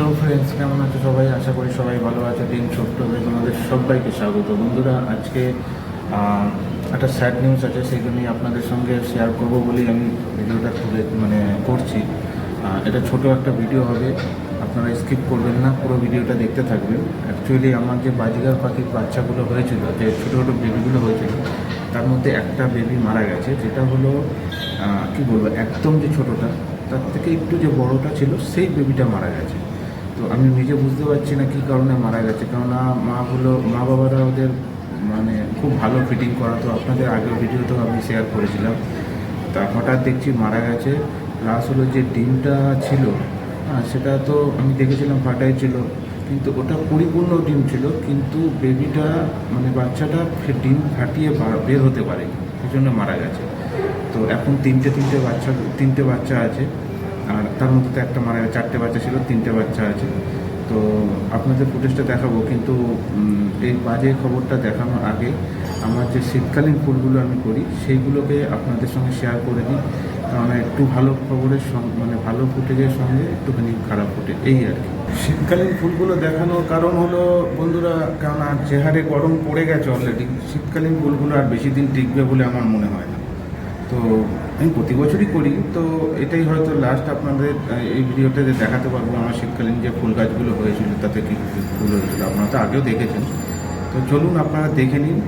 Hello friends কেমন আছে সবাই? আশা করি সবাই ভালো আছে। দিন ছোট্ট হয়ে তোমাদের সবাইকে স্বাগত। বন্ধুরা, আজকে একটা স্যাড নিউজ আছে নিয়ে আপনাদের সঙ্গে শেয়ার করব বলেই আমি ভিডিওটা তুলে মানে করছি। এটা ছোট একটা ভিডিও হবে, আপনারা স্কিপ করবেন না, পুরো ভিডিওটা দেখতে থাকবেন। অ্যাকচুয়ালি আমার যে বাজিগার পাখির বাচ্চাগুলো হয়েছিল, যে ছোটো ছোটো বেবিগুলো হয়েছিল, তার মধ্যে একটা বেবি মারা গেছে, যেটা হলো কি বলব, একদম যে ছোটোটা, তার থেকে একটু যে বড়টা ছিল, সেই বেবিটা মারা গেছে। তো আমি নিজে বুঝতে পারছি না কী কারণে মারা গেছে। কেননা মাগুলো মা বাবারা ওদের মানে খুব ভালো ফিটিং করাতো। আপনাদের আগের ভিডিওতেও আমি শেয়ার করেছিলাম। তা হঠাৎ দেখছি মারা গেছে। প্লাস হলো যে ডিমটা ছিল হ্যাঁ সেটা তো আমি দেখেছিলাম ফাটাই ছিল। কিন্তু ওটা পরিপূর্ণ ডিম ছিল, কিন্তু বেবিটা মানে বাচ্চাটা ডিম ফাটিয়ে বের হতে পারে এই জন্য মারা গেছে। তো এখন তিনটে তিনটে বাচ্চা তিনটে বাচ্চা আছে। আর তার মধ্যে একটা মারা গেছে চারটে বাচ্চা ছিল, তিনটে বাচ্চা আছে। তো আপনাদের ফুটেজটা দেখাবো, কিন্তু এই বাজে খবরটা দেখানোর আগে আমার যে শীতকালীন ফুলগুলো আমি করি, সেইগুলোকে আপনাদের সঙ্গে শেয়ার করে দিই। কারণ একটু ভালো খবরের সঙ্গে মানে ভালো ফুটেজের সঙ্গে একটুখানি খারাপ ফুটে এই আর কি। শীতকালীন ফুলগুলো দেখানোর কারণ হলো, বন্ধুরা, কারণ আর যে হারে গরম পড়ে গেছে অলরেডি শীতকালীন ফুলগুলো আর বেশি দিন টিকবে বলে আমার মনে হয় না। তো আমি প্রতি বছরই করি, তো এটাই হয়তো লাস্ট আপনাদের এই ভিডিওটাতে দেখাতে পারব আমার শীতকালীন যে ফুল গাছগুলো হয়েছিল, তাতে কী ফুল হয়েছিল, আপনারা তো আগেও দেখেছেন। তো চলুন আপনারা দেখে নিন।